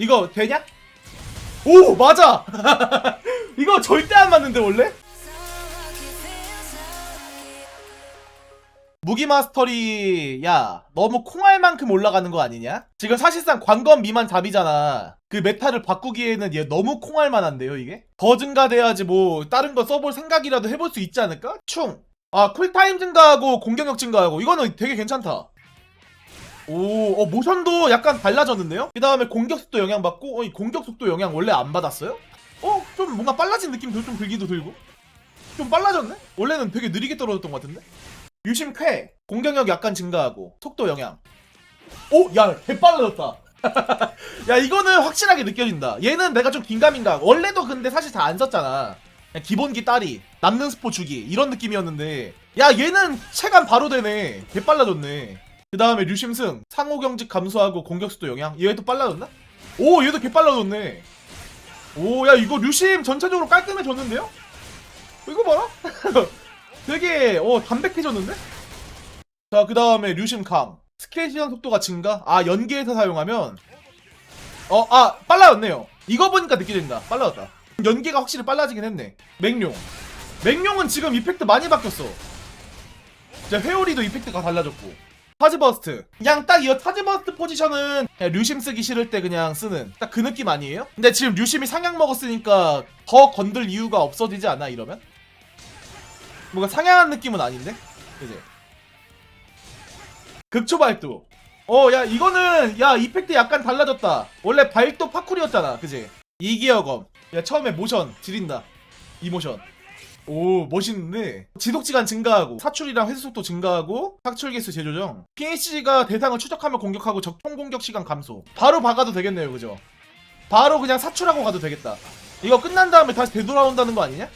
이거 되냐? 오 맞아 이거 절대 안 맞는데 원래? 무기 마스터리 야 너무 콩알만큼 올라가는 거 아니냐? 지금 사실상 관건 미만 잡이잖아 그 메타를 바꾸기에는 얘 너무 콩알만한데요 이게? 더 증가돼야지 뭐 다른 거 써볼 생각이라도 해볼 수 있지 않을까? 충! 아 쿨타임 증가하고 공격력 증가하고 이거는 되게 괜찮다 오, 어, 모션도 약간 달라졌는데요? 그 다음에 공격 속도 영향 받고, 어, 이 공격 속도 영향 원래 안 받았어요? 어, 좀 뭔가 빨라진 느낌도 좀 들기도 들고. 좀 빨라졌네? 원래는 되게 느리게 떨어졌던 것 같은데? 유심 쾌, 공격력 약간 증가하고, 속도 영향. 오, 야, 개 빨라졌다. 야, 이거는 확실하게 느껴진다. 얘는 내가 좀 긴가민가. 원래도 근데 사실 다 안 썼잖아. 그냥 기본기 따리, 남는 스포 주기, 이런 느낌이었는데. 야, 얘는 체감 바로 되네. 개 빨라졌네. 그 다음에 류심승 상호 경직 감소하고 공격 속도 영향. 얘도 빨라졌나? 오 얘도 개 빨라졌네. 오 야 이거 류심 전체적으로 깔끔해졌는데요? 이거 봐라. 되게 어 담백해졌는데? 자 그 다음에 류심 강 스킬 시전 속도가 증가? 아 연계해서 사용하면. 어 아 빨라졌네요. 이거 보니까 느껴진다. 빨라졌다. 연계가 확실히 빨라지긴 했네. 맹룡. 맹룡은 지금 이펙트 많이 바뀌었어. 이제 회오리도 이펙트가 달라졌고 타즈버스트 그냥 딱이 타즈버스트 포지션은 류심 쓰기 싫을 때 그냥 쓰는 딱 그 느낌 아니에요? 근데 지금 류심이 상향 먹었으니까 더 건들 이유가 없어지지 않아 이러면? 뭔가 상향한 느낌은 아닌데? 그지? 극초 발도 어 야 이거는 야 이펙트 약간 달라졌다 원래 발도 파쿨이었잖아 그지? 이기어검 야 처음에 모션 지린다 이 모션 오 멋있는데 지속시간 증가하고 사출이랑 회수 속도 증가하고 사출 개수 재조정 PH가 대상을 추적하며 공격하고 적통 공격 시간 감소 바로 박아도 되겠네요 그죠 바로 그냥 사출하고 가도 되겠다 이거 끝난 다음에 다시 되돌아온다는 거 아니냐?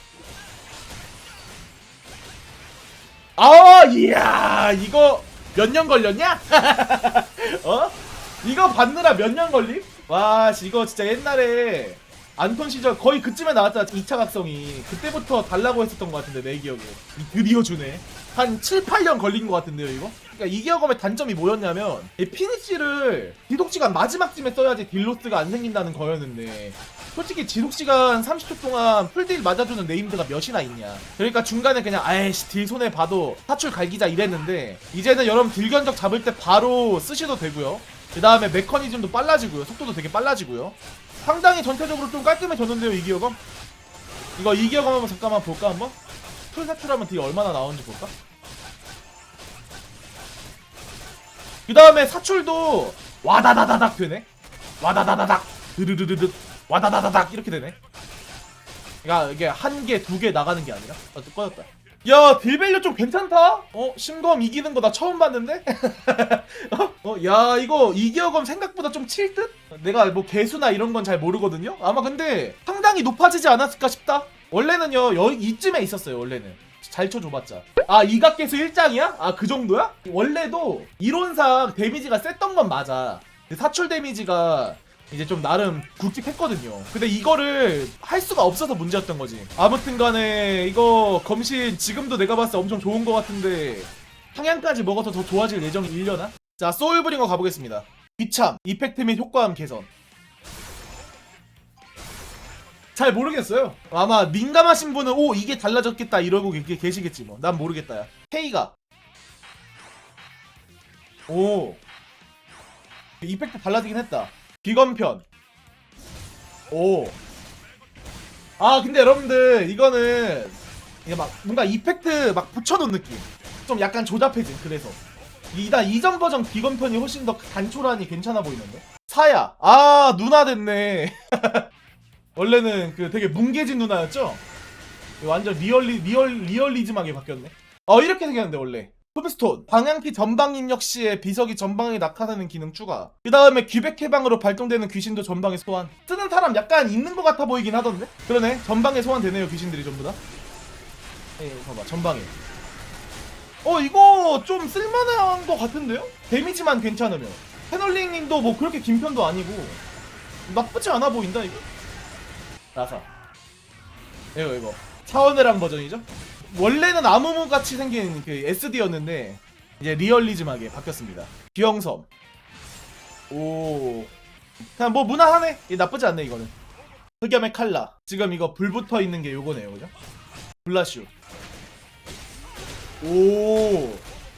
아 이야 이거 몇 년 걸렸냐? 어? 이거 받느라 몇 년 걸림? 와 이거 진짜 옛날에 안톤 시절 거의 그쯤에 나왔잖아 2차 각성이. 그때부터 달라고 했었던 것 같은데 내 기억에. 이- 드디어 주네. 한 7, 8년 걸린 것 같은데요 이거? 그러니까 이 기어검의 단점이 뭐였냐면 이 피니쉬를 지속시간 마지막쯤에 써야지 딜로스가 안 생긴다는 거였는데 솔직히 지속시간 30초 동안 풀딜 맞아주는 네임드가 몇이나 있냐. 그러니까 중간에 그냥 아이씨 딜 손해 봐도 사출 갈기자 이랬는데 이제는 여러분 딜 견적 잡을 때 바로 쓰셔도 되고요. 그 다음에 메커니즘도 빨라지고요. 속도도 되게 빨라지고요 상당히 전체적으로 좀 깔끔해졌는데요 이 기어검 이거 이 기어검 한번 잠깐만 볼까 한번? 풀 사출하면 딜 얼마나 나오는지 볼까? 그 다음에 사출도 와다다다닥 되네? 와다다다닥 드르르르르 와다다다닥 이렇게 되네? 그러니까 이게 한 개, 두 개 나가는 게 아니라 아, 또 꺼졌다 야 딜밸류 좀 괜찮다 어 신검 이기는 거 나 처음 봤는데 어? 어, 야, 이거 이기어검 생각보다 좀 칠 듯? 내가 뭐 개수나 이런 건 잘 모르거든요? 아마 근데 상당히 높아지지 않았을까 싶다? 원래는요, 여, 이쯤에 있었어요, 원래는. 잘 쳐줘봤자. 아, 이각개수 1장이야? 아, 그 정도야? 원래도 이론상 데미지가 셌던 건 맞아. 사출 데미지가 이제 좀 나름 굵직했거든요. 근데 이거를 할 수가 없어서 문제였던 거지. 아무튼 간에 이거 검신 지금도 내가 봤을 때 엄청 좋은 것 같은데 상향까지 먹어서 더 좋아질 예정이 일려나? 자, 소울브링어 가보겠습니다. 귀참, 이펙트 및 효과음 개선. 잘 모르겠어요. 아마 민감하신 분은 오 이게 달라졌겠다 이러고 계- 계시겠지 뭐. 난 모르겠다. 야. K가 오 이펙트 달라지긴 했다. 비건편. 오. 아 근데 여러분들 이거는 이게 막 뭔가 이펙트 막 붙여놓은 느낌. 좀 약간 조잡해진 그래서. 이다 이전 버전 비건편이 훨씬 더 단촐하니 괜찮아 보이는데? 사야. 아 누나 됐네. 원래는 그 되게 뭉개진 누나였죠? 완전 리얼리 리얼 리얼리즘하게 바뀌었네. 어 이렇게 생겼는데 원래 토비스톤 방향키 전방 입력 시에 비석이 전방에 낙하되는 기능 추가. 그 다음에 귀백 해방으로 발동되는 귀신도 전방에 소환. 쓰는 사람 약간 있는 것 같아 보이긴 하던데? 그러네. 전방에 소환되네요 귀신들이 전부 다. 예, 봐봐 전방에. 어 이거 좀 쓸만한 것 같은데요? 데미지만 괜찮으면. 패널링님도 뭐 그렇게 긴 편도 아니고. 나쁘지 않아 보인다 이거? 나사. 이거 이거. 차원회랑 버전이죠? 원래는 아무무 같이 생긴 그 SD였는데 이제 리얼리즘하게 바뀌었습니다. 기영섬. 오. 그냥 뭐 무난하네? 이 나쁘지 않네 이거는. 흑염의 칼라. 지금 이거 불 붙어 있는 게 요거네요 그죠? 블라슈. 오.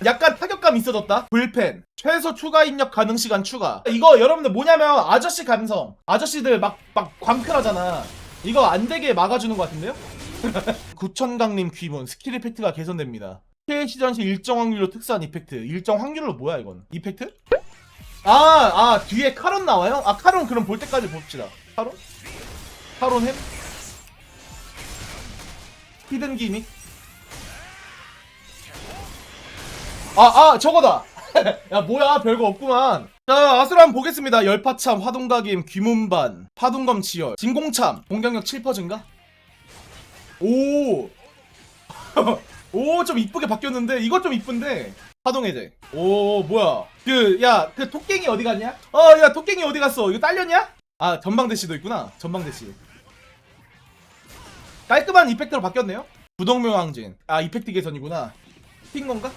약간 타격감 있어졌다. 불펜. 최소 추가 입력 가능 시간 추가. 이거 여러분들 뭐냐면 아저씨 감성. 아저씨들 막 막 광클하잖아. 이거 안 되게 막아주는 것 같은데요? 구천강림 귀문 스킬 이펙트가 개선됩니다 피해 시전 시 일정 확률로 특수한 이펙트 일정 확률로 뭐야 이건 이펙트? 아, 아, 뒤에 카론 나와요? 아, 카론 그럼 볼 때까지 봅시다. 카론? 카론 햄? 히든 기믹? 아, 아, 저거다! 야, 뭐야, 별거 없구만. 자, 아수라 한번 보겠습니다. 열파참, 화동각임, 귀문반, 파동검 지열, 진공참, 공격력 7% 증가? 오! 오, 좀 이쁘게 바뀌었는데, 이거 좀 이쁜데. 파동 해제. 오, 뭐야. 그, 야, 그 토깽이 어디 갔냐? 어, 야, 토깽이 어디 갔어? 이거 딸렸냐? 아, 전방대시도 있구나. 전방대시. 깔끔한 이펙트로 바뀌었네요? 부동묘왕진. 아, 이펙트 개선이구나. 핀 건가?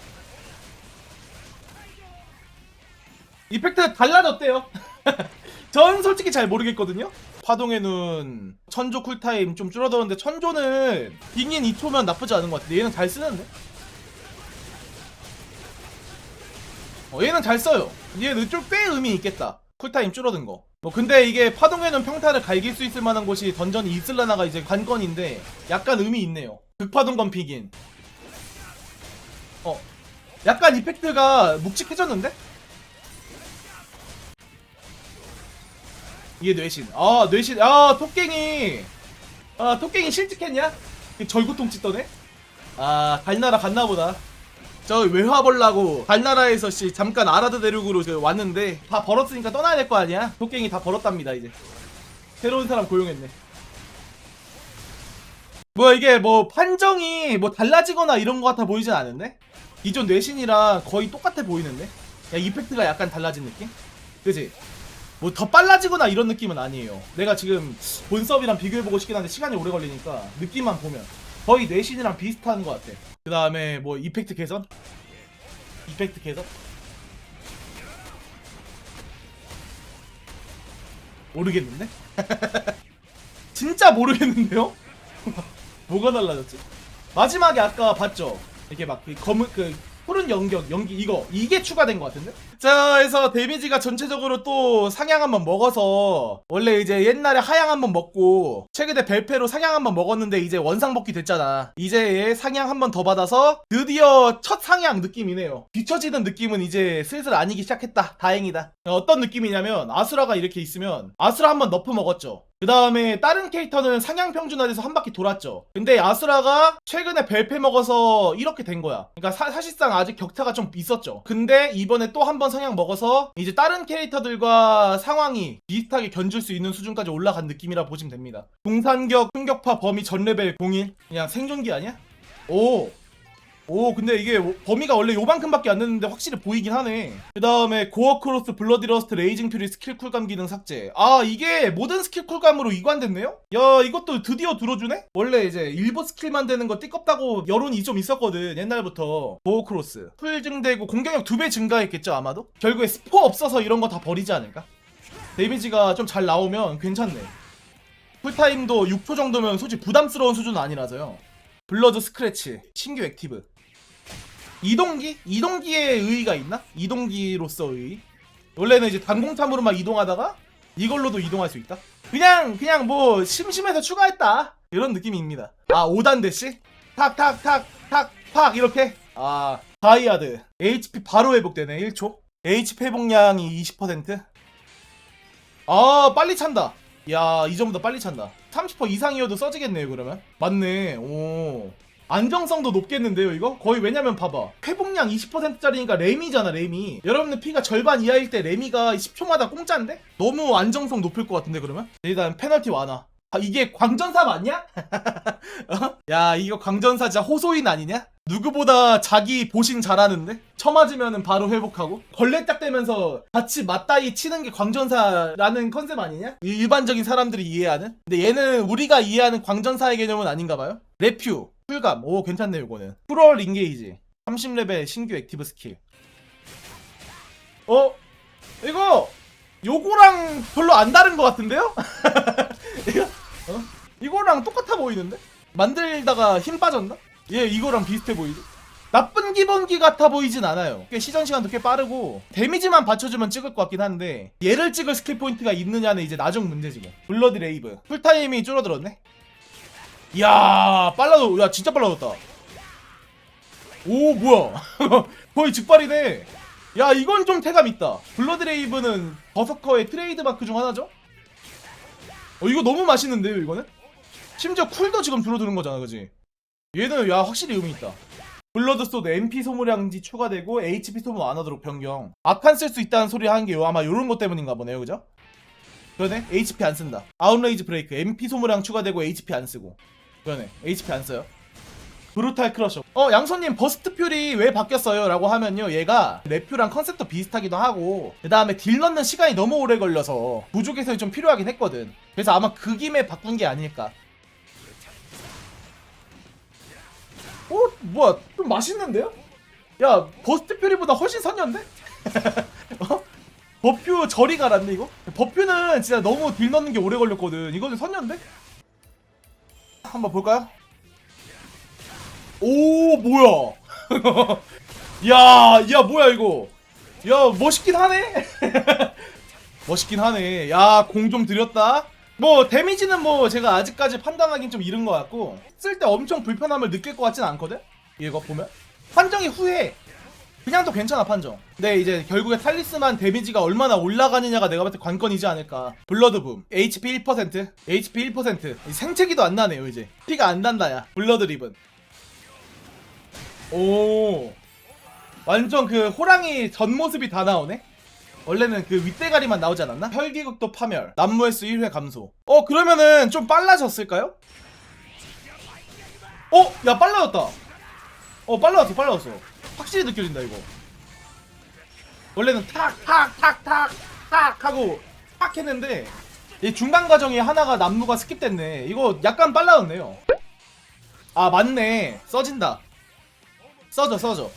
이펙트 달라졌대요. 전 솔직히 잘 모르겠거든요? 파동의 눈, 천조 쿨타임 좀 줄어들었는데, 천조는 빙인 2초면 나쁘지 않은 것 같은데, 얘는 잘 쓰는데? 어, 얘는 잘 써요. 얘는 좀 꽤 의미 있겠다. 쿨타임 줄어든 거. 뭐 근데 이게 파동에는 평타를 갈길 수 있을 만한 곳이 던전이 있을라나가 이제 관건인데 약간 의미 있네요. 극파동건 피긴. 어. 약간 이펙트가 묵직해졌는데? 이게 뇌신. 아, 뇌신. 아, 토깽이. 아, 토깽이 실직했냐? 절구통 찢더네? 아, 달나라 갔나보다. 저 외화 벌라고 달나라에서 씨 잠깐 아라드 대륙으로 저 왔는데 다 벌었으니까 떠나야 될 거 아니야? 도깽이 다 벌었답니다 이제 새로운 사람 고용했네 뭐야 이게 뭐 판정이 뭐 달라지거나 이런 거 같아 보이진 않은데? 기존 뇌신이랑 거의 똑같아 보이는데? 야 이펙트가 약간 달라진 느낌? 그지? 뭐 더 빨라지거나 이런 느낌은 아니에요 내가 지금 본섭이랑 비교해보고 싶긴 한데 시간이 오래 걸리니까 느낌만 보면 거의 뇌신이랑 비슷한 것 같아 그 다음에 뭐 이펙트 개선? 이펙트 개선? 모르겠는데? 진짜 모르겠는데요? 뭐가 달라졌지? 마지막에 아까 봤죠? 이렇게 막그 검은 그 푸른 연격 연기 이거 이게 추가된 것 같은데? 자 그래서 데미지가 전체적으로 또 상향 한번 먹어서 원래 이제 옛날에 하향 한번 먹고 최근에 벨페로 상향 한번 먹었는데 이제 원상 복귀 됐잖아. 이제 얘 상향 한번 더 받아서 드디어 첫 상향 느낌이네요. 뒤처지는 느낌은 이제 슬슬 아니기 시작했다. 다행이다. 어떤 느낌이냐면 아수라가 이렇게 있으면 아수라 한번 너프 먹었죠 그 다음에 다른 캐릭터는 상향 평준화돼서 한 바퀴 돌았죠. 근데 아수라가 최근에 벨페 먹어서 이렇게 된 거야. 그러니까 사, 사실상 아직 격차가 좀 있었죠. 근데 이번에 또 한 번 상향 먹어서 이제 다른 캐릭터들과 상황이 비슷하게 견줄 수 있는 수준까지 올라간 느낌이라 보시면 됩니다. 동산격, 충격파 범위 전 레벨 01 그냥 생존기 아니야? 오. 오 근데 이게 범위가 원래 요만큼밖에 안 됐는데 확실히 보이긴 하네 그 다음에 고어 크로스 블러디 러스트 레이징 퓨리 스킬 쿨감 기능 삭제 아 이게 모든 스킬 쿨감으로 이관됐네요? 야 이것도 드디어 들어주네? 원래 이제 일부 스킬만 되는 거 띠껍다고 여론이 좀 있었거든 옛날부터 고어 크로스 풀 증되고 공격력 두 배 증가했겠죠 아마도? 결국에 스포 없어서 이런 거 다 버리지 않을까? 데미지가 좀 잘 나오면 괜찮네 풀타임도 6초 정도면 솔직히 부담스러운 수준은 아니라서요 블러드 스크래치 신규 액티브 이동기? 이동기의 의의가 있나? 이동기로서의 원래는 이제 단공탐으로만 이동하다가 이걸로도 이동할 수 있다? 그냥 그냥 뭐 심심해서 추가했다 이런 느낌입니다 아 5단 대시? 탁탁탁탁탁 이렇게? 아 다이아드 HP 바로 회복되네 1초 HP 회복량이 20%? 아 빨리 찬다 야이 점보다 빨리 찬다 30% 이상이어도 써지겠네요 그러면 맞네 오 안정성도 높겠는데요 이거? 거의 왜냐면 봐봐 회복량 20%짜리니까 레미잖아 레미 여러분들 피가 절반 이하일 때 레미가 10초마다 공짜인데? 너무 안정성 높을 것 같은데 그러면? 일단 페널티 완화 아 이게 광전사 맞냐? 어? 야 이거 광전사 진짜 호소인 아니냐? 누구보다 자기 보신 잘하는데? 쳐맞으면 바로 회복하고 걸레짝 되면서 같이 맞다이 치는 게 광전사라는 컨셉 아니냐? 일반적인 사람들이 이해하는? 근데 얘는 우리가 이해하는 광전사의 개념은 아닌가 봐요? 레퓨 풀감 오 괜찮네 요거는 풀얼 인게이지 30레벨 신규 액티브 스킬 어? 이거 요거랑 별로 안 다른 것 같은데요? 이거, 어? 이거랑 똑같아 보이는데? 만들다가 힘 빠졌나? 얘 이거랑 비슷해 보이지? 나쁜 기본기 같아 보이진 않아요. 꽤 시전 시간도 꽤 빠르고 데미지만 받쳐주면 찍을 것 같긴 한데 얘를 찍을 스킬 포인트가 있느냐는 이제 나중 문제지 뭐. 블러드 레이브 풀타임이 줄어들었네. 이야 빨라도 야 진짜 빨라졌다. 오 뭐야 거의 직발이네. 야 이건 좀 태감 있다. 블러드 레이브는 버서커의 트레이드 마크 중 하나죠? 어 이거 너무 맛있는데요 이거는? 심지어 쿨도 지금 줄어드는 거잖아 그지? 얘는 야 확실히 의미 있다. 블러드 소드 MP 소모량지 추가되고 HP 소모 안 하도록 변경. 악한 쓸 수 있다는 소리 하는 게 요- 아마 요런 것 때문인가 보네요, 그죠? 그러네. HP 안 쓴다. 아웃레이즈 브레이크. MP 소모량 추가되고 HP 안 쓰고. 그러네. HP 안 써요. 브루탈 크러셔. 어, 양손님 버스트 퓨리 왜 바뀌었어요? 라고 하면요. 얘가 랩퓨랑 컨셉도 비슷하기도 하고 그 다음에 딜 넣는 시간이 너무 오래 걸려서 부족 개선이 좀 필요하긴 했거든. 그래서 아마 그 김에 바꾼 게 아닐까. 어? 뭐야 좀 맛있는데요? 야 버스트 퓨리보다 훨씬 선녀인데? 어? 버퓨 저리 가랐네 이거? 버퓨는 진짜 너무 딜 넣는 게 오래 걸렸거든 이거는 선녀인데? 한번 볼까요? 오 뭐야? 야, 야 뭐야 이거? 야 멋있긴 하네. 멋있긴 하네. 야 공 좀 들였다. 뭐 데미지는 뭐 제가 아직까지 판단하긴 좀 이른 것 같고 쓸 때 엄청 불편함을 느낄 것 같진 않거든? 이거 보면? 판정이 후해 그냥 도 괜찮아 판정. 근데 이제 결국에 탈리스만 데미지가 얼마나 올라가느냐가 내가 봤을 때 관건이지 않을까. 블러드붐. HP 1% HP 1% 생채기도 안 나네요 이제. 피가 안 난다 야 블러드 리븐 오. 완전 그 호랑이 전 모습이 다 나오네? 원래는 그 윗대가리만 나오지 않았나? 혈기극도 파멸. 남무횟수 1회 감소. 어 그러면은 좀 빨라졌을까요? 어? 야 빨라졌다. 어 빨라졌어 빨라졌어 확실히 느껴진다 이거. 원래는 탁 탁 탁 탁 탁 하고 탁 했는데 이 중간 과정이 하나가 남무가 스킵됐네. 이거 약간 빨라졌네요. 아 맞네. 써진다. 써줘 써줘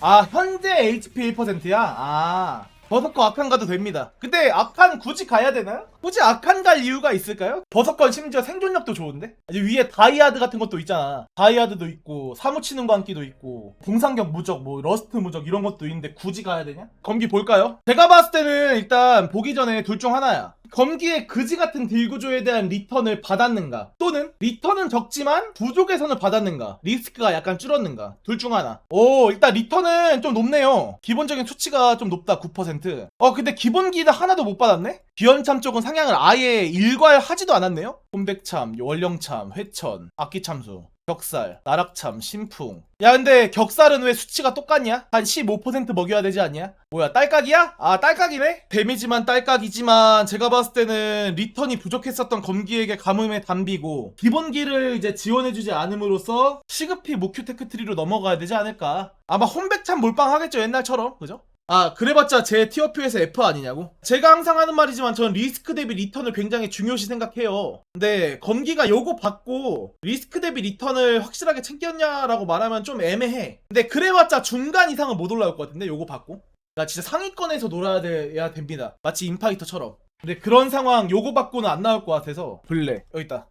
아 현재 HP 1%야? 아 버섯거 악한 가도 됩니다 근데 악한 굳이 가야 되나요? 굳이 악한 갈 이유가 있을까요? 버섯건 심지어 생존력도 좋은데? 아니, 위에 다이아드 같은 것도 있잖아 다이아드도 있고 사무치는 광기도 있고 공상격 무적 뭐 러스트 무적 이런 것도 있는데 굳이 가야 되냐? 검기 볼까요? 제가 봤을 때는 일단 보기 전에 둘 중 하나야 검기의 그지 같은 딜 구조에 대한 리턴을 받았는가? 또는 리턴은 적지만 부족에선을 받았는가? 리스크가 약간 줄었는가? 둘 중 하나. 오 일단 리턴은 좀 높네요. 기본적인 수치가 좀 높다 9%어 근데 기본기는 하나도 못 받았네? 기현참 쪽은 상향을 아예 일괄하지도 않았네요? 혼백참 월령참 회천 악기참수 격살, 나락참, 신풍. 야, 근데 격살은 왜 수치가 똑같냐? 한 15% 먹여야 되지 않냐? 뭐야, 딸깍이야? 아, 딸깍이네? 데미지만 딸깍이지만, 제가 봤을 때는 리턴이 부족했었던 검기에게 가뭄에 담비고, 기본기를 이제 지원해주지 않음으로써, 시급히 목큐 테크 트리로 넘어가야 되지 않을까? 아마 홈백참 몰빵 하겠죠, 옛날처럼. 그죠? 아 그래봤자 제 티어표에서 F 아니냐고? 제가 항상 하는 말이지만 전 리스크 대비 리턴을 굉장히 중요시 생각해요. 근데 검기가 요거 받고 리스크 대비 리턴을 확실하게 챙겼냐라고 말하면 좀 애매해. 근데 그래봤자 중간 이상은 못 올라올 것 같은데 요거 받고? 나 진짜 상위권에서 놀아야 돼야 됩니다. 마치 인파이터처럼. 근데 그런 상황 요거 받고는 안 나올 것 같아서. 블랙 여기 있다.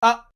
아!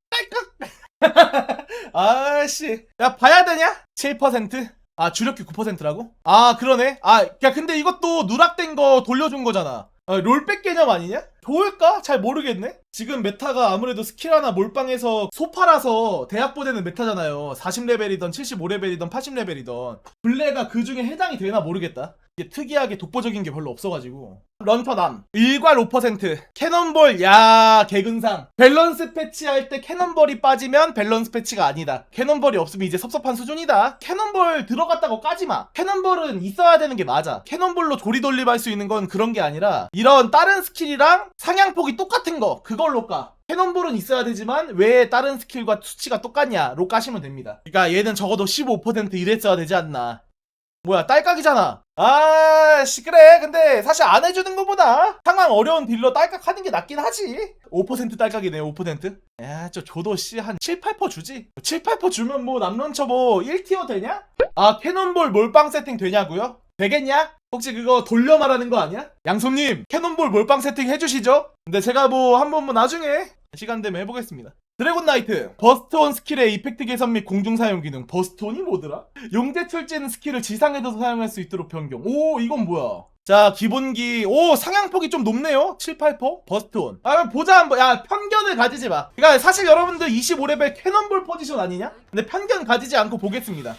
딸깍 아씨 야 봐야 되냐? 7%? 아 주력기 9%라고? 아 그러네 아 야 근데 이것도 누락된 거 돌려준 거잖아 아, 롤백 개념 아니냐? 좋을까? 잘 모르겠네 지금 메타가 아무래도 스킬 하나 몰빵해서 소파라서 대학보대는 메타잖아요 40레벨이던 75레벨이던 80레벨이던 블레가 그 중에 해당이 되나 모르겠다 이게 특이하게 독보적인 게 별로 없어가지고. 런터남. 일괄 5% 캐논볼 야 개근상. 밸런스 패치 할 때 캐논볼이 빠지면 밸런스 패치가 아니다. 캐논볼이 없으면 이제 섭섭한 수준이다. 캐논볼 들어갔다고 까지마. 캐논볼은 있어야 되는 게 맞아. 캐논볼로 조리 돌림 할 수 있는 건 그런 게 아니라 이런 다른 스킬이랑 상향폭이 똑같은 거 그걸로 까. 캐논볼은 있어야 되지만 왜 다른 스킬과 수치가 똑같냐로 까시면 됩니다. 그러니까 얘는 적어도 15% 이랬어야 되지 않나. 뭐야 딸깍이잖아 아씨 그래 근데 사실 안 해주는 것보다 상황 어려운 딜러 딸깍 하는 게 낫긴 하지 5% 딸깍이네요 5% 야저 줘도 씨한 7, 8% 주지 7, 8% 주면 뭐 남런처 뭐 1티어 되냐? 아 캐논볼 몰빵 세팅 되냐고요? 되겠냐? 혹시 그거 돌려 말하는 거 아니야? 양손님 캐논볼 몰빵 세팅 해주시죠? 근데 제가 뭐 한번 뭐 나중에 시간 되면 해보겠습니다 드래곤 나이트 버스트온 스킬의 이펙트 개선 및 공중 사용 기능. 버스트온이 뭐더라? 용재 출진 스킬을 지상에서도 사용할 수 있도록 변경. 오 이건 뭐야? 자 기본기. 오 상향폭이 좀 높네요. 7, 8포 버스트온. 아 보자 한번. 야 편견을 가지지 마. 그러니까 사실 여러분들 25레벨 캐논볼 포지션 아니냐? 근데 편견 가지지 않고 보겠습니다.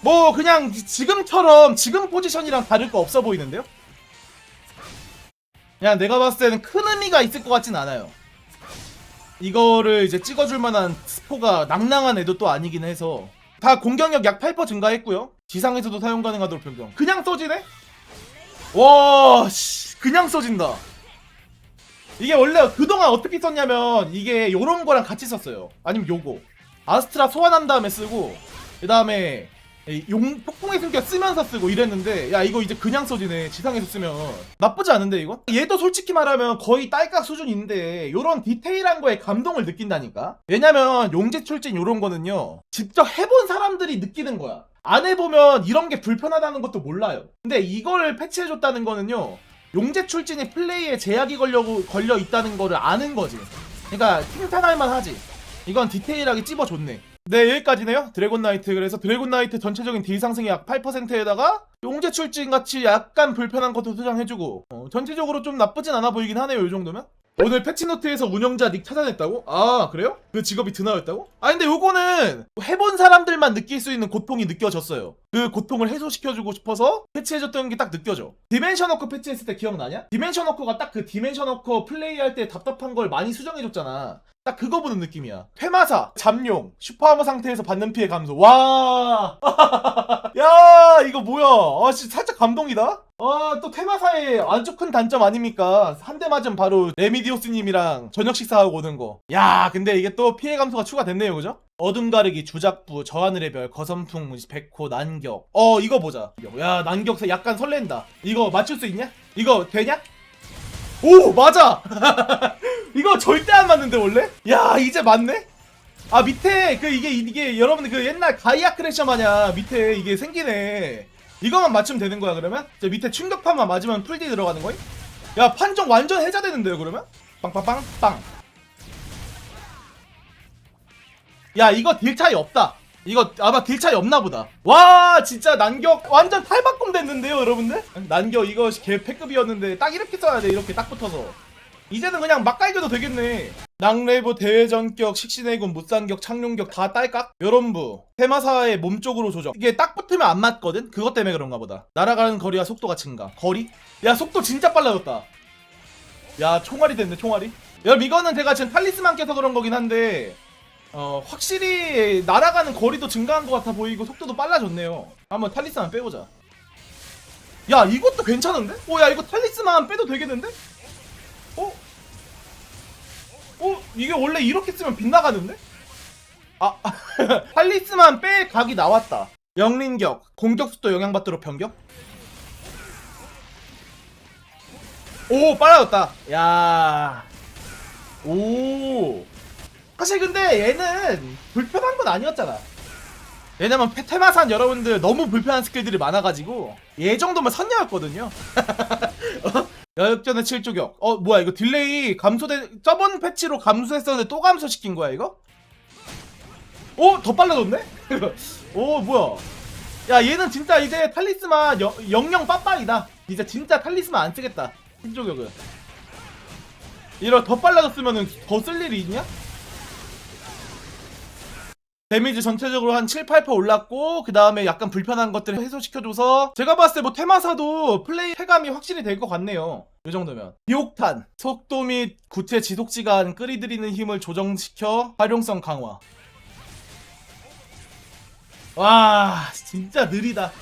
뭐 그냥 지금처럼 지금 포지션이랑 다를 거 없어 보이는데요? 그냥 내가 봤을 때는 큰 의미가 있을 것 같진 않아요 이거를 이제 찍어줄 만한 스포가 낭낭한 애도 또 아니긴 해서 다 공격력 약 8% 증가했고요. 지상에서도 사용 가능하도록 변경. 그냥 써지네? 와 씨, 그냥 써진다. 이게 원래 그동안 어떻게 썼냐면 이게 요런 거랑 같이 썼어요. 아니면 요거. 아스트라 소환한 다음에 쓰고 그 다음에 용 폭풍의 숨결 쓰면서 쓰고 이랬는데 야 이거 이제 그냥 써지네. 지상에서 쓰면. 나쁘지 않은데 이거? 얘도 솔직히 말하면 거의 딸깍 수준인데 요런 디테일한 거에 감동을 느낀다니까? 왜냐면 용재 출진 요런 거는요 직접 해본 사람들이 느끼는 거야. 안 해보면 이런 게 불편하다는 것도 몰라요. 근데 이걸 패치해줬다는 거는요 용재 출진이 플레이에 제약이 걸려고 걸려 있다는 거를 아는 거지. 그러니까 칭찬할 만하지. 이건 디테일하게 찝어줬네 네 여기까지네요 드래곤 나이트 그래서 드래곤 나이트 전체적인 딜 상승이 약 8%에다가 용재 출진 같이 약간 불편한 것도 수정해주고 어, 전체적으로 좀 나쁘진 않아 보이긴 하네요 이 정도면 오늘 패치노트에서 운영자 닉 찾아냈다고? 아 그래요? 그 직업이 드나였다고? 아 근데 요거는 해본 사람들만 느낄 수 있는 고통이 느껴졌어요 그 고통을 해소시켜주고 싶어서 패치해줬던 게 딱 느껴져 디멘션 워커 패치했을 때 기억나냐? 디멘션 워커가 딱 그 디멘션 워커 플레이할 때 답답한 걸 많이 수정해줬잖아 딱 그거 보는 느낌이야. 퇴마사, 잠룡, 슈퍼하머 상태에서 받는 피해 감소. 와! 야, 이거 뭐야? 아, 진짜 살짝 감동이다? 아, 또 퇴마사의 아주 큰 단점 아닙니까? 한 대 맞으면 바로 레미디오스님이랑 저녁 식사하고 오는 거. 야, 근데 이게 또 피해 감소가 추가됐네요, 그죠? 어둠 가르기, 주작부, 저하늘의 별, 거선풍, 백호, 난격. 어, 이거 보자. 야, 난격사 약간 설렌다. 이거 맞출 수 있냐? 이거 되냐? 오, 맞아! 이거 절대 안 맞는데 원래? 야 이제 맞네? 아 밑에 그 이게 이게 여러분들 그 옛날 가이아 크래셔 마냥 밑에 이게 생기네 이거만 맞추면 되는 거야 그러면? 저 밑에 충격파만 맞으면 풀디 들어가는 거임? 야 판정 완전 해자되는데요 그러면? 빵빵빵 빵. 야 이거 딜 차이 없다. 이거 아마 딜 차이 없나 보다. 와 진짜 난격 완전 탈바꿈 됐는데요 여러분들? 난격 이거 개 패급이었는데 딱 이렇게 써야 돼 이렇게 딱 붙어서. 이제는 그냥 막 깔겨도 되겠네. 낭레브 대회전격, 식신해군, 무쌍격, 창룡격 다 딸깍? 여론부 테마사의 몸쪽으로 조정 이게 딱 붙으면 안 맞거든? 그것 때문에 그런가 보다 날아가는 거리와 속도가 증가 거리? 야 속도 진짜 빨라졌다 야 총알이 됐네 총알이 여러분 이거는 제가 지금 탈리스만 껴서 그런 거긴 한데 어 확실히 날아가는 거리도 증가한 것 같아 보이고 속도도 빨라졌네요 한번 탈리스만 빼보자 야 이것도 괜찮은데? 어야 이거 탈리스만 빼도 되겠는데? 어? 어? 이게 원래 이렇게 쓰면 빗나가는데? 아, 할리스만 빼 각이 나왔다. 영린격, 공격속도 영향받도록 변경? 오, 빨라졌다. 야. 오. 사실 근데 얘는 불편한 건 아니었잖아. 왜냐면 페테마산 여러분들 너무 불편한 스킬들이 많아가지고 얘 정도면 선녀였거든요. 어? 여역전의 7조격. 어, 뭐야, 이거 딜레이 감소된, 저번 패치로 감소했었는데 또 감소시킨 거야, 이거? 오, 더 빨라졌네? 오, 뭐야. 야, 얘는 진짜 이제 탈리스만 여, 영영 빠빠이다. 이제 진짜 탈리스만 안 쓰겠다. 7조격은. 이러 더 빨라졌으면은 더 쓸 일이 있냐? 데미지 전체적으로 한 7, 8% 올랐고 그 다음에 약간 불편한 것들을 해소시켜줘서 제가 봤을 때 뭐 테마사도 플레이 쾌감이 확실히 될 것 같네요. 이 정도면. 비옥탄. 속도 및 구체 지속시간 끌이들이는 힘을 조정시켜 활용성 강화. 와 진짜 느리다.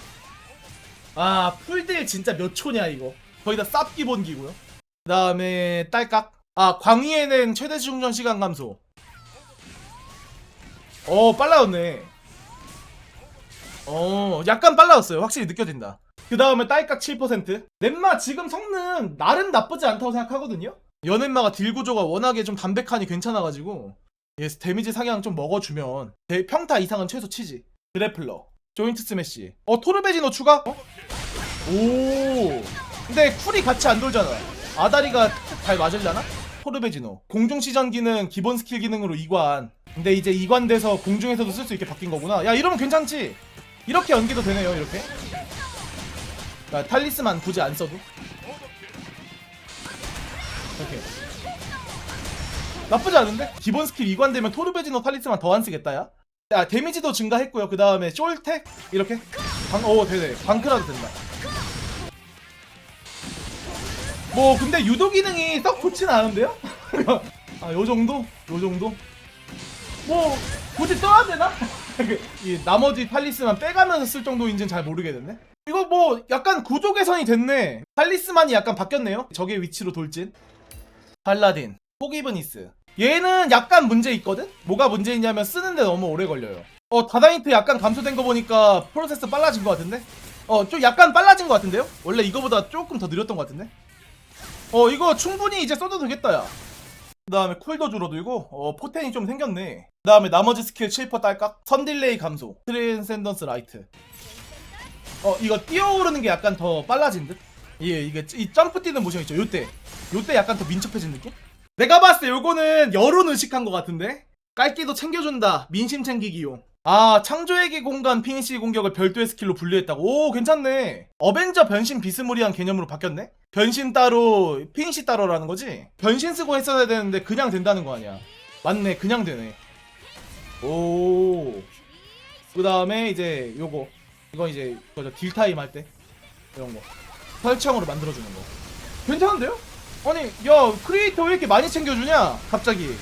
아 풀딜 진짜 몇 초냐 이거. 거의 다 쌉 기본기고요. 그 다음에 딸깍. 아 광희에는 최대 충전 시간 감소 어 빨라졌네. 어 약간 빨라졌어요. 확실히 느껴진다. 그 다음에 딸깍 7% 넷마 지금 성능 나름 나쁘지 않다고 생각하거든요. 연넷마가 딜 구조가 워낙에 좀 담백하니 괜찮아가지고 얘 데미지 상향 좀 먹어주면 대- 평타 이상은 최소 치지. 그래플러 조인트 스매시. 어 토르베지노 추가? 어? 오. 근데 쿨이 같이 안 돌잖아. 아다리가 잘 맞으려나? 토르베지노 공중 시전 기능 기본 스킬 기능으로 이관 근데 이제 이관돼서 공중에서도 쓸 수 있게 바뀐 거구나 야 이러면 괜찮지 이렇게 연기도 되네요 이렇게 야, 탈리스만 굳이 안 써도 이렇게 나쁘지 않은데? 기본 스킬 이관되면 토르베지노 탈리스만 더 안 쓰겠다 야 야, 데미지도 증가했고요. 그 다음에 숄텍 이렇게 방, 오, 되네. 방크라도 된다. 뭐 근데 유도 기능이 썩 좋진 않은데요? 아, 요 정도? 요 정도? 뭐 굳이 써야 되나? 이 나머지 탈리스만 빼가면서 쓸 정도인지는 잘 모르겠는데. 이거 뭐 약간 구조 개선이 됐네. 탈리스만이 약간 바뀌었네요. 적의 위치로 돌진. 팔라딘, 포기브니스. 얘는 약간 문제 있거든? 뭐가 문제 있냐면 쓰는데 너무 오래 걸려요. 어, 다다이트 약간 감소된 거 보니까 프로세스 빨라진 것 같은데? 어, 좀 약간 빨라진 것 같은데요? 원래 이거보다 조금 더 느렸던 것 같은데? 어, 이거 충분히 이제 써도 되겠다, 야. 그 다음에 쿨도 줄어들고, 어, 포텐이 좀 생겼네. 그 다음에 나머지 스킬 7% 딸깍, 선딜레이 감소, 트랜센던스 라이트. 어, 이거 뛰어오르는 게 약간 더 빨라진 듯? 예, 이게, 이 점프 뛰는 모션 있죠, 요때. 요때 약간 더 민첩해진 느낌? 내가 봤을 때 요거는 여론 의식한 것 같은데? 깔기도 챙겨준다. 민심 챙기기용. 아, 창조의기 공간 피니시 공격을 별도의 스킬로 분류했다고. 오, 괜찮네. 어벤져 변신 비스무리한 개념으로 바뀌었네? 변신 따로, 피니시 따로라는 거지? 변신 쓰고 했어야 되는데 그냥 된다는 거 아니야. 맞네, 그냥 되네. 오. 그 다음에 이제 요거. 이건 이제 그저 딜타임 할 때. 이런 거. 설정으로 만들어주는 거. 괜찮은데요? 아니 야 크리에이터 왜 이렇게 많이 챙겨주냐 갑자기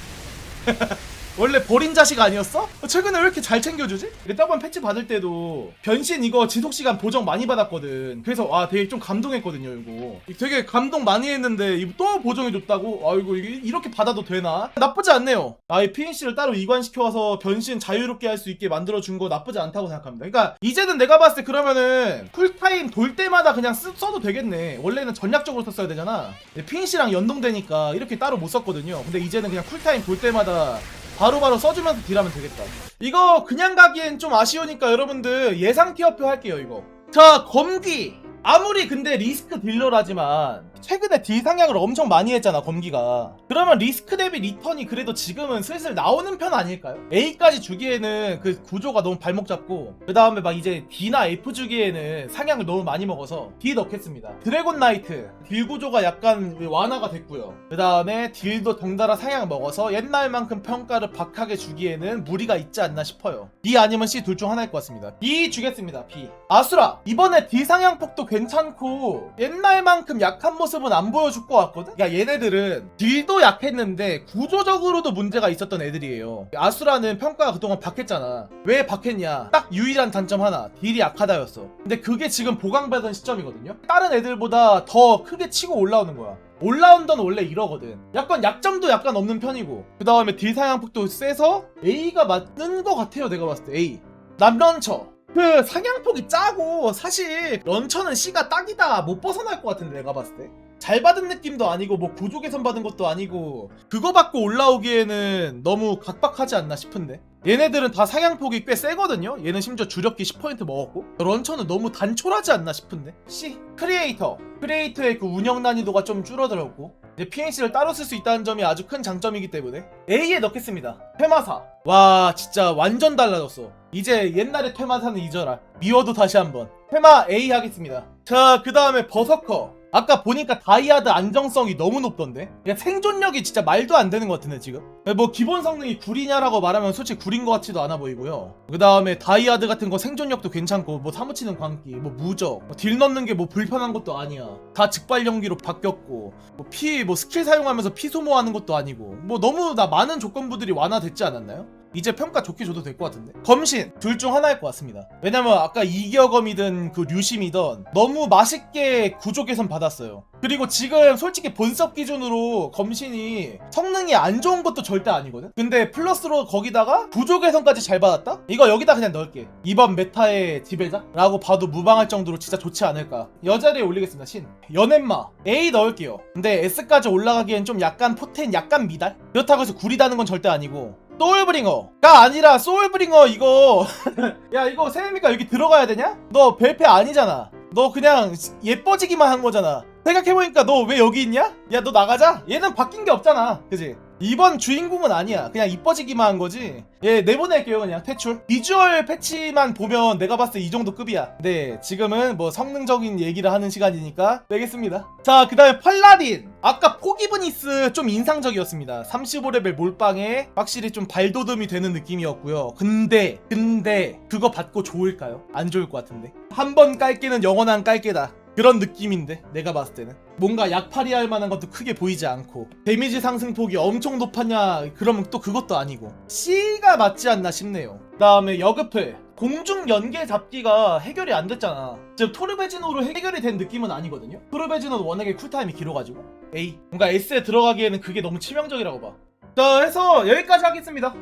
원래 버린 자식 아니었어? 최근에 왜 이렇게 잘 챙겨주지? 저번 패치 받을 때도 변신 이거 지속시간 보정 많이 받았거든 그래서 아 되게 좀 감동했거든요 이거 되게 감동 많이 했는데 또 보정해줬다고? 아이고 이렇게 받아도 되나? 나쁘지 않네요 아예 PNC를 따로 이관시켜와서 변신 자유롭게 할 수 있게 만들어준 거 나쁘지 않다고 생각합니다 그러니까 이제는 내가 봤을 때 그러면은 쿨타임 돌 때마다 그냥 쓰, 써도 되겠네 원래는 전략적으로 썼어야 되잖아 PNC랑 연동되니까 이렇게 따로 못 썼거든요 근데 이제는 그냥 쿨타임 돌 때마다 바로바로 써주면서 딜하면 되겠다. 이거 그냥 가기엔 좀 아쉬우니까 여러분들 예상 티어표 할게요, 이거. 자, 검기. 아무리 근데 리스크 딜러라지만 최근에 딜 상향을 엄청 많이 했잖아 검기가. 그러면 리스크 대비 리턴이 그래도 지금은 슬슬 나오는 편 아닐까요? A까지 주기에는 그 구조가 너무 발목 잡고 그 다음에 막 이제 D나 F 주기에는 상향을 너무 많이 먹어서 D 넣겠습니다. 드래곤 나이트. 딜 구조가 약간 완화가 됐고요. 그 다음에 딜도 덩달아 상향 먹어서 옛날만큼 평가를 박하게 주기에는 무리가 있지 않나 싶어요. B 아니면 C 둘 중 하나일 것 같습니다. B 주겠습니다 B. 아수라 이번에 D 상향 폭도 괜찮고 옛날만큼 약한 모습 은 안 보여줄 것 같거든? 야 얘네들은 딜도 약했는데 구조적으로도 문제가 있었던 애들이에요 아수라는 평가가 그동안 박했잖아 왜 박했냐 딱 유일한 단점 하나 딜이 약하다였어 근데 그게 지금 보강받은 시점이거든요 다른 애들보다 더 크게 치고 올라오는 거야 올라운더는 원래 이러거든. 약간 약점도 약간 없는 편이고. 그 다음에 딜 상향폭도 세서 A가 맞는 것 같아요. 내가 봤을 때 A. 남런처. 그 상향폭이 짜고 사실 런처는 C가 딱이다. 못 벗어날 것 같은데 내가 봤을 때. 잘 받은 느낌도 아니고 뭐 구조 개선 받은 것도 아니고 그거 받고 올라오기에는 너무 각박하지 않나 싶은데. 얘네들은 다 상향폭이 꽤 세거든요. 얘는 심지어 주력기 10% 먹었고. 런처는 너무 단촐하지 않나 싶은데. C 크리에이터. 크리에이터의 그 운영 난이도가 좀 줄어들었고. 이제 PNC를 따로 쓸 수 있다는 점이 아주 큰 장점이기 때문에 A에 넣겠습니다. 퇴마사. 와 진짜 완전 달라졌어 이제 옛날의 퇴마사는 잊어라 미워도 다시 한번 퇴마 A 하겠습니다 자 그 다음에 버서커 아까 보니까 다이아드 안정성이 너무 높던데? 그냥 생존력이 진짜 말도 안 되는 것 같은데 지금? 뭐 기본 성능이 구리냐라고 말하면 솔직히 구린 것 같지도 않아 보이고요 그 다음에 다이아드 같은 거 생존력도 괜찮고 뭐 사무치는 광기 뭐 무적 뭐 딜 넣는 게 뭐 불편한 것도 아니야 다 즉발 연기로 바뀌었고 뭐 피 뭐 스킬 사용하면서 피 소모하는 것도 아니고 뭐 너무 나 많은 조건부들이 완화됐지 않았나요? 이제 평가 좋게 줘도 될 것 같은데? 검신 둘 중 하나일 것 같습니다. 왜냐면 아까 이겨검이든 그 류심이든 너무 맛있게 구조 개선 받았어요. 그리고 지금 솔직히 본섭 기준으로 검신이 성능이 안 좋은 것도 절대 아니거든? 근데 플러스로 거기다가 구조 개선까지 잘 받았다? 이거 여기다 그냥 넣을게. 이번 메타의 지배자? 라고 봐도 무방할 정도로 진짜 좋지 않을까. 여자리에 올리겠습니다 신. 연엠마. A 넣을게요. 근데 S까지 올라가기엔 좀 약간 포텐 약간 미달? 그렇다고 해서 구리다는 건 절대 아니고 소울브링어가 아니라 소울브링어 이거 야 이거 세미가 여기 들어가야 되냐? 너 벨페 아니잖아 너 그냥 예뻐지기만 한 거잖아 생각해보니까 너 왜 여기 있냐? 야 너 나가자 얘는 바뀐 게 없잖아 그지? 이번 주인공은 아니야. 그냥 이뻐지기만 한 거지. 얘 내보낼게요 그냥. 퇴출. 비주얼 패치만 보면 내가 봤을 때 이 정도 급이야. 네 지금은 뭐 성능적인 얘기를 하는 시간이니까 내겠습니다. 자 그 다음에 팔라딘. 아까 포기브니스 좀 인상적이었습니다. 35레벨 몰빵에 확실히 좀 발돋움이 되는 느낌이었고요. 근데 근데 그거 받고 좋을까요? 안 좋을 것 같은데. 한 번 깔게는 영원한 깔게다 그런 느낌인데 내가 봤을 때는. 뭔가 약팔이 할 만한 것도 크게 보이지 않고 데미지 상승폭이 엄청 높았냐 그러면 또 그것도 아니고. C가 맞지 않나 싶네요. 그 다음에 여급회 공중 연계 잡기가 해결이 안 됐잖아. 지금 토르베지노로 해결이 된 느낌은 아니거든요? 토르베지노는 워낙에 쿨타임이 길어가지고. A 뭔가 S에 들어가기에는 그게 너무 치명적이라고 봐 자 해서 여기까지 하겠습니다